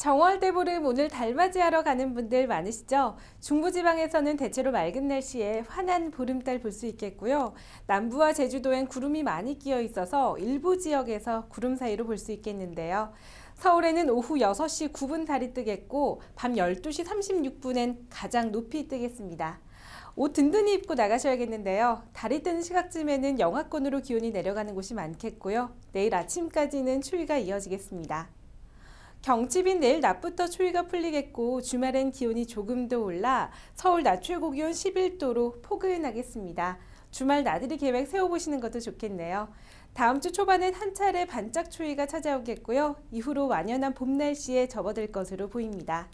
정월대보름 오늘 달맞이하러 가는 분들 많으시죠? 중부지방에서는 대체로 맑은 날씨에 환한 보름달 볼 수 있겠고요. 남부와 제주도엔 구름이 많이 끼어 있어서 일부 지역에서 구름 사이로 볼 수 있겠는데요. 서울에는 오후 6시 9분 달이 뜨겠고 밤 12시 36분엔 가장 높이 뜨겠습니다. 옷 든든히 입고 나가셔야겠는데요. 달이 뜨는 시각쯤에는 영하권으로 기온이 내려가는 곳이 많겠고요. 내일 아침까지는 추위가 이어지겠습니다. 경칩인 내일 낮부터 추위가 풀리겠고 주말엔 기온이 조금 더 올라 서울 낮 최고 기온 11도로 포근하겠습니다. 주말 나들이 계획 세워보시는 것도 좋겠네요. 다음 주 초반엔 한 차례 반짝 추위가 찾아오겠고요. 이후로 완연한 봄 날씨에 접어들 것으로 보입니다.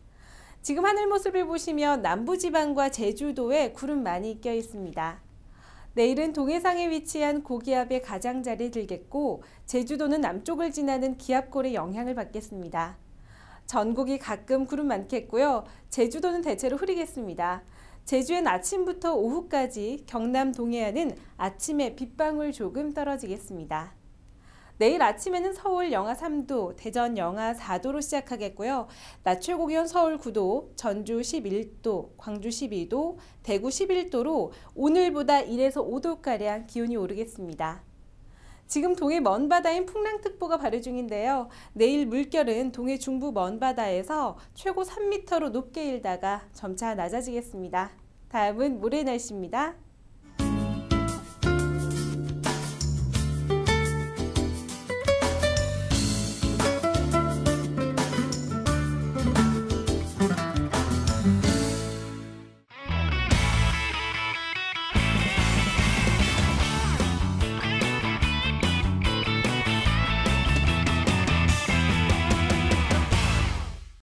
지금 하늘 모습을 보시면 남부지방과 제주도에 구름 많이 껴 있습니다. 내일은 동해상에 위치한 고기압의 가장자리 들겠고 제주도는 남쪽을 지나는 기압골의 영향을 받겠습니다. 전국이 가끔 구름 많겠고요. 제주도는 대체로 흐리겠습니다. 제주엔 아침부터 오후까지 경남 동해안은 아침에 빗방울 조금 떨어지겠습니다. 내일 아침에는 서울 영하 3도, 대전 영하 4도로 시작하겠고요. 낮 최고 기온 서울 9도, 전주 11도, 광주 12도, 대구 11도로 오늘보다 1에서 5도가량 기온이 오르겠습니다. 지금 동해 먼바다인 풍랑특보가 발효 중인데요. 내일 물결은 동해 중부 먼바다에서 최고 3m로 높게 일다가 점차 낮아지겠습니다. 다음은 모레 날씨입니다.